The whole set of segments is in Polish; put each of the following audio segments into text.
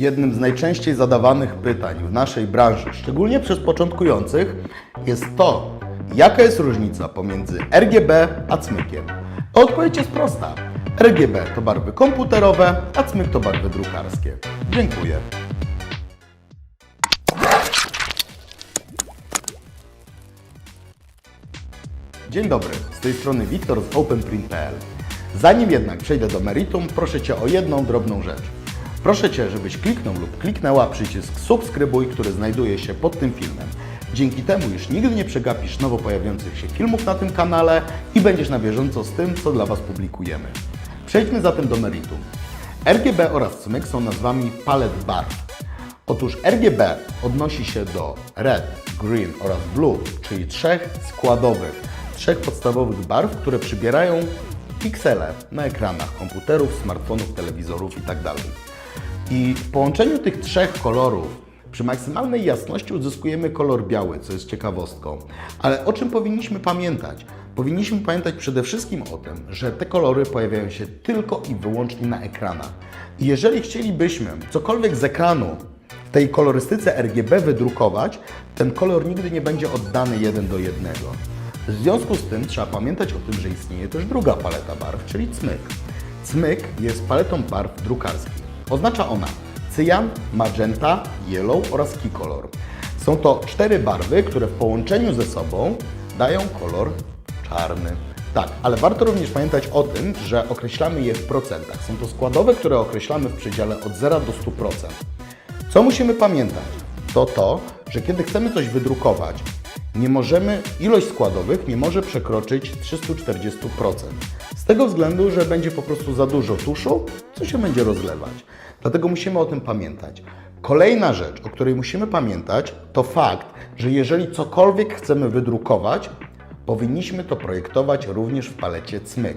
Jednym z najczęściej zadawanych pytań w naszej branży, szczególnie przez początkujących, jest to, jaka jest różnica pomiędzy RGB a cmykiem. Odpowiedź jest prosta. RGB to barwy komputerowe, a cmyk to barwy drukarskie. Dziękuję. Dzień dobry, z tej strony Wiktor z OpenPrint.pl. Zanim jednak przejdę do meritum, proszę Cię o jedną drobną rzecz. Proszę Cię, żebyś kliknął lub kliknęła przycisk subskrybuj, który znajduje się pod tym filmem. Dzięki temu już nigdy nie przegapisz nowo pojawiających się filmów na tym kanale i będziesz na bieżąco z tym, co dla Was publikujemy. Przejdźmy zatem do meritum. RGB oraz cmyk są nazwami palet barw. Otóż RGB odnosi się do red, green oraz blue, czyli trzech składowych, trzech podstawowych barw, które przybierają piksele na ekranach komputerów, smartfonów, telewizorów itd. I w połączeniu tych trzech kolorów przy maksymalnej jasności uzyskujemy kolor biały, co jest ciekawostką. Ale o czym powinniśmy pamiętać? Powinniśmy pamiętać przede wszystkim o tym, że te kolory pojawiają się tylko i wyłącznie na ekranach. I jeżeli chcielibyśmy cokolwiek z ekranu w tej kolorystyce RGB wydrukować, ten kolor nigdy nie będzie oddany jeden do jednego. W związku z tym trzeba pamiętać o tym, że istnieje też druga paleta barw, czyli cmyk. Cmyk jest paletą barw drukarskich. Oznacza ona cyjan, magenta, yellow oraz key color. Są to cztery barwy, które w połączeniu ze sobą dają kolor czarny. Tak, ale warto również pamiętać o tym, że określamy je w procentach. Są to składowe, które określamy w przedziale od 0 do 100%. Co musimy pamiętać? To to, że kiedy chcemy coś wydrukować, nie możemy, ilość składowych nie może przekroczyć 340%. Z tego względu, że będzie po prostu za dużo tuszu, co się będzie rozlewać. Dlatego musimy o tym pamiętać. Kolejna rzecz, o której musimy pamiętać, to fakt, że jeżeli cokolwiek chcemy wydrukować, powinniśmy to projektować również w palecie cmyk.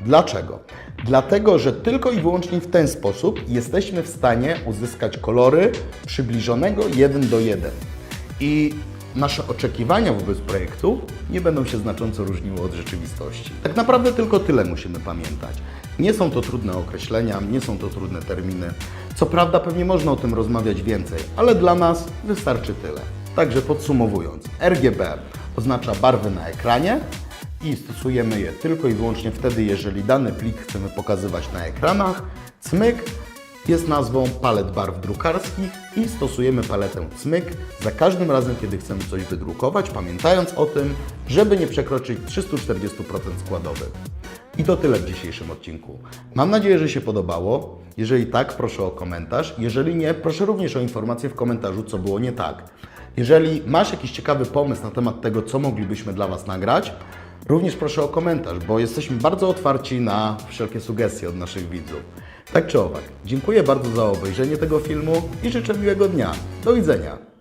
Dlaczego? Dlatego, że tylko i wyłącznie w ten sposób jesteśmy w stanie uzyskać kolory przybliżonego 1 do 1. I nasze oczekiwania wobec projektu nie będą się znacząco różniły od rzeczywistości. Tak naprawdę tylko tyle musimy pamiętać. Nie są to trudne określenia, nie są to trudne terminy. Co prawda pewnie można o tym rozmawiać więcej, ale dla nas wystarczy tyle. Także podsumowując, RGB oznacza barwy na ekranie, i stosujemy je tylko i wyłącznie wtedy, jeżeli dany plik chcemy pokazywać na ekranach. Cmyk jest nazwą palet barw drukarskich i stosujemy paletę cmyk za każdym razem, kiedy chcemy coś wydrukować, pamiętając o tym, żeby nie przekroczyć 340% składowych. I to tyle w dzisiejszym odcinku. Mam nadzieję, że się podobało. Jeżeli tak, proszę o komentarz. Jeżeli nie, proszę również o informację w komentarzu, co było nie tak. Jeżeli masz jakiś ciekawy pomysł na temat tego, co moglibyśmy dla Was nagrać, również proszę o komentarz, bo jesteśmy bardzo otwarci na wszelkie sugestie od naszych widzów. Tak czy owak, dziękuję bardzo za obejrzenie tego filmu i życzę miłego dnia. Do widzenia.